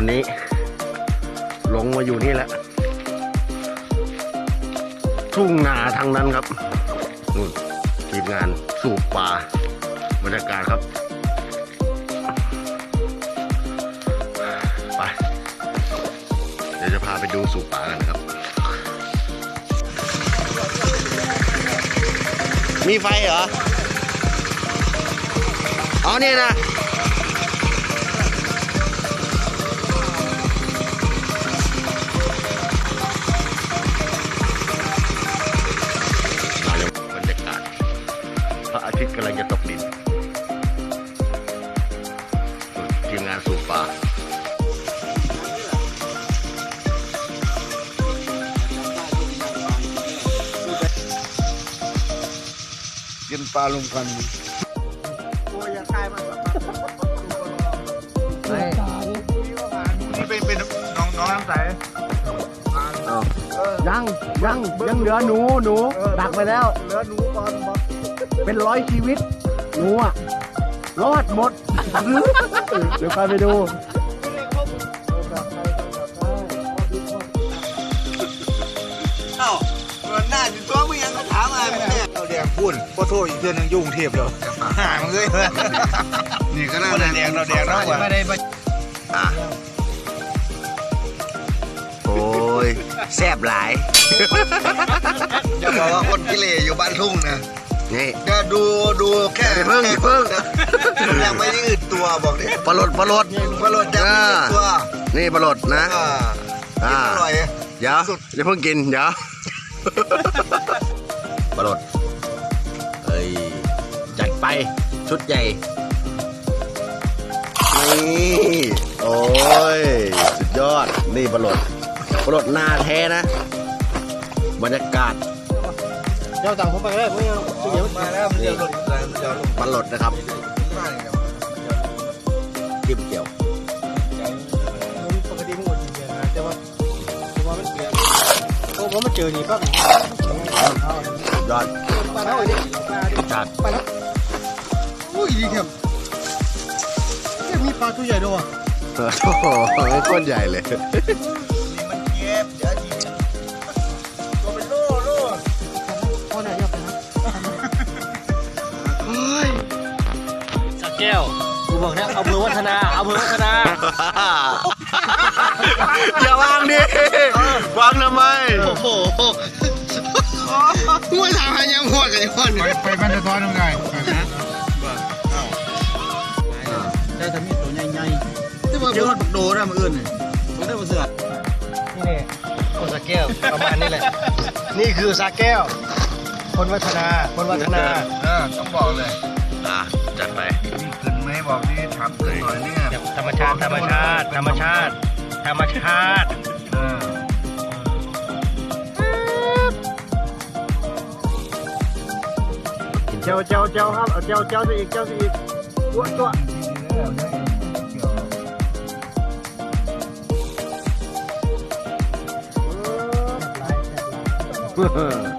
วันนี้ลงมาอยู่นี่แหละ ทุ่งนาทางนั้นครับนู่นทีมงานสูบปลาบรรยากาศครับ ไป เดี๋ยวจะพาไปดูสูบปลากันครับ มีไฟเหรอ อ๋อนี่ยนะ ทีมงานสูบปลากินปลาลุงพันธุ์นี่เป็นเป็นน้องน้องน้ำใสยังยังยังเหลือหนูหนูดักไปแล้ว เหลือหนูก่อนบอกเป็นร้อยชีวิต หนูอะรอดหมด เดี๋ยวไปไปดูเอ้ามันน่าจะตัวมึงยังก็ถามมาเนี่ยเราแดงพูดพอโทษอีกเดือนนึงยุ่งเทียบเลยห่างเลยนี่ก็น่าแดงเราแดงเราไม่ได้อะโอ้ยแซบหลายอย่าบอกว่าคนกิเลสอยู่บ้านทุ่งนะนี่จะดูดูแค่อย่าเพิ่งอย่าเพิ่งยังไม่ได้อืด ตัวบอกเนี่ยปลาหลดปลาหลดปลาหลดยังไม่อืดตัวนี่ปลาหลดนะอ่าอ่าอร่อยเดี๋ยวอย่าเพิ่งกินเดี๋ยวปลาหลดเอ้ยจัดไปชุดใหญ่นี่โอ้ยสุดยอดนี่ปลาหลดปลาหลดหน้าแท้นะ บรรยากาศเจ้าต่างผมไปแล้วผมยังเดี๋ยวมาแล้วมันจะหลุดมันจะหลุดปลาหลดนะครับ จิ้มเกี่ยวปกติมันหมดจริงๆนะแต่ว่าผมว่ามันเปลี่ยนโอ้ผมมาเจอนี่ปั๊บยอดปลาเท่าไหร่ปลาดิจัดปลาแล้วอุ้ยดีครับมีปลาตัวใหญ่ด้วยโอ้โหโคตรใหญ่เลยมันเจ็บเดี๋ยวทีตัวเป็นโล่โล่พ่อเนี่ยยอดไปนะสักแก้ว บอกนะเอาเบอร์วัฒนา เอาเบอร์วัฒนา อย่าวางดิวางทำไมโอ้โหหัวทางยังหัวกันยังหัวไปไปมันจะทอนยังไงได้ทำมีตัวใหญ่ที่ว่าเจอบักโดนะมืออื่นมันได้มาเสือนี่เนี่ยโอสักแก้วประมาณนี้แหละ นี่คือสักแก้ว คนวัฒนา คนวัฒนา เออต้องบอก ชาติธรรมชาติ ธรรมชาติ ธรรมชาติเออเจ้าเจ้าเจ้าครับเอาเจ้าเจ้าสิอีกเจ้าสิอีกตัวตัว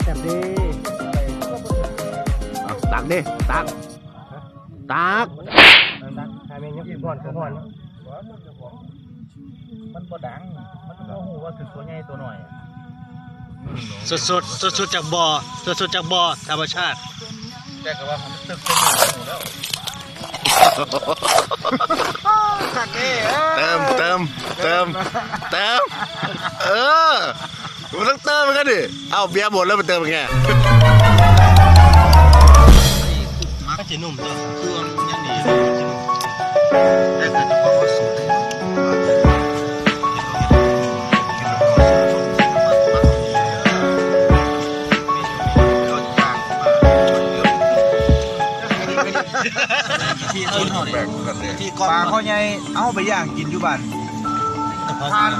แซ่บดีตักดิตักตักใครเป็นยกก่อนก็ก่อน มันบ่ดัง มันก็หูว่าคือตัวใหญ่ตัวหน่อยสดสดสดสดๆจากบ่อสดสดๆจากบ่อธรรมชาติแต่ก็ว่ามันตึกเป็นหมูแล้วเติมเติมเติมเติมเออมันต้องเติมมันกันดิเอาเบียร์หมดแล้วมันเติมยังไงก็จะนุ่มตัวคือมันยังหนี เนี่ยที่ปลาเขาใหญ่เอาไปย่างกินอยู่บ้านแต่พอทาน